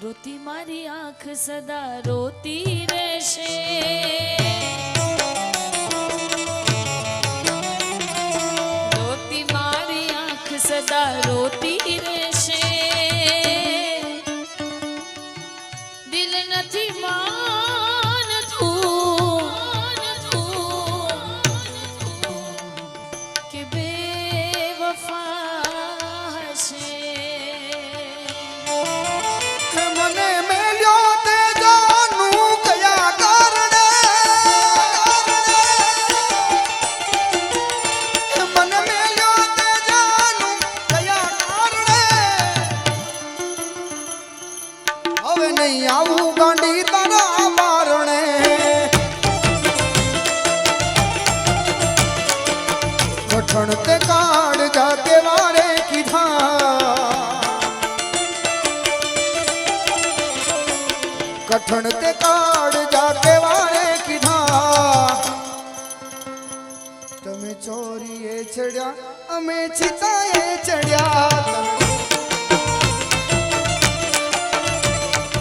રોતી મારી આંખ સદા રોતી રહેશે. રોતી મારી આંખ સદા રોતી રહેશે. કઠણ તે કાળ જાતે વાળે કીધા તમે ચોરીએ ચડ્યા અમે ચિતાએ ચડ્યા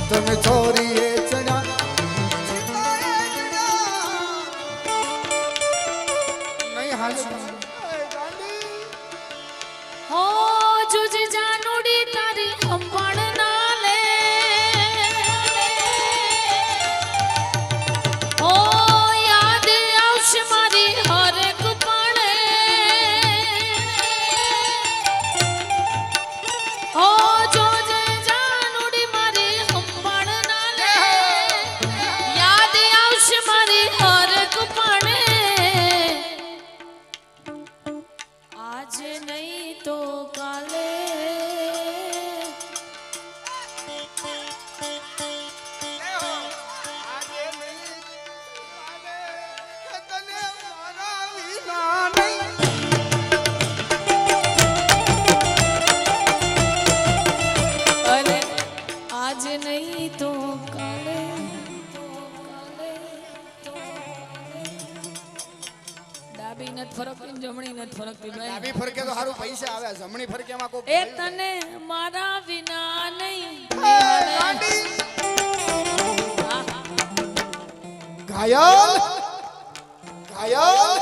તમે ચોરીએ ફરકતી જમણી નથી ફરકતી ભાઈ ડાબી ફરકે તો સારું પૈસા આવે જમણી ફરકે માં કોઈ એ તને મારા વિના નહીં. ઘાયલ. ઘાયલ.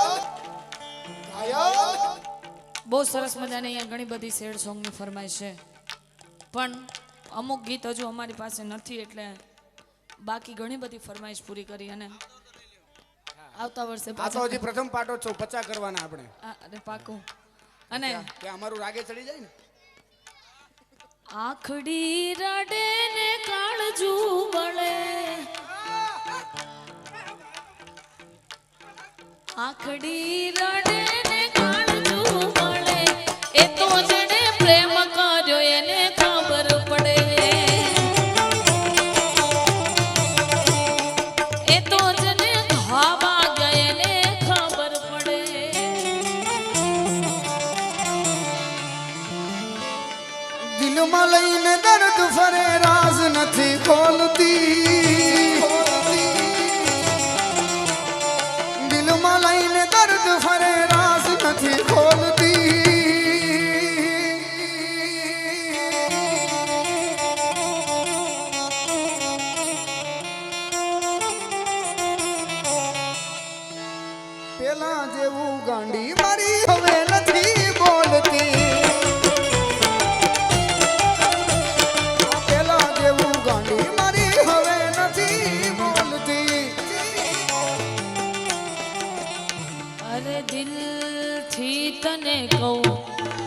ઘાયલ. બહુ સરસ મજાની અહીંયા ઘણી બધી સેડ સોંગની ફરમાઈશ છે. પણ અમુક ગીત હજુ અમારી પાસે નથી એટલે બાકી ઘણી બધી ફરમાઈશ પૂરી કરી અને આવતા વર્ષે આ તો હજી પ્રથમ પાટો છો પચા કરવાના આપણે. અરે પાકું. અને કે અમારું રાગે ચડી જાય ને? આખડી રડે ને કાળજુ બળે. આખડી રડે દિલમાં લઈને દર્દ ફરે રાજ નથી ખોલતી. દિલમાં લઈને દર્દ ફરે દિલથી તને કહું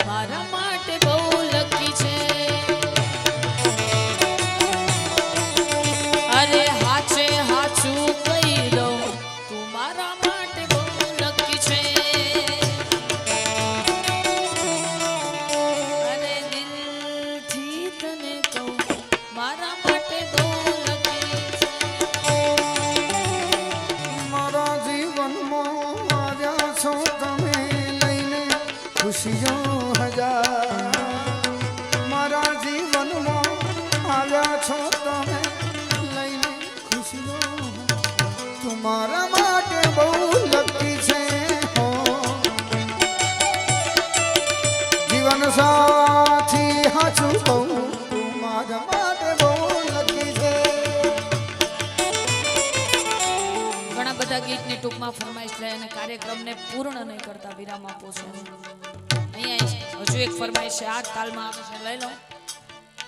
મારા માટે બહુ લકી છે. ખુશીઓ હજાર. મારા જીવનમાં આવ્યા છો તમે લઈને ખુશીઓ તમારા માટે બહુ લકી છે જીવન સાથી હાચું બહુ મારા માટે બહુ લકી છે. ઘણા બધા ગીતની ટૂંકમાં ફરમાઈશ થાય અને કાર્યક્રમને પૂર્ણ નહીં કરતા વિરામ આપો છો. અહીંયા હજુ એક ફરમાઈશ છે આ તાલમાં આવે લઈ લો.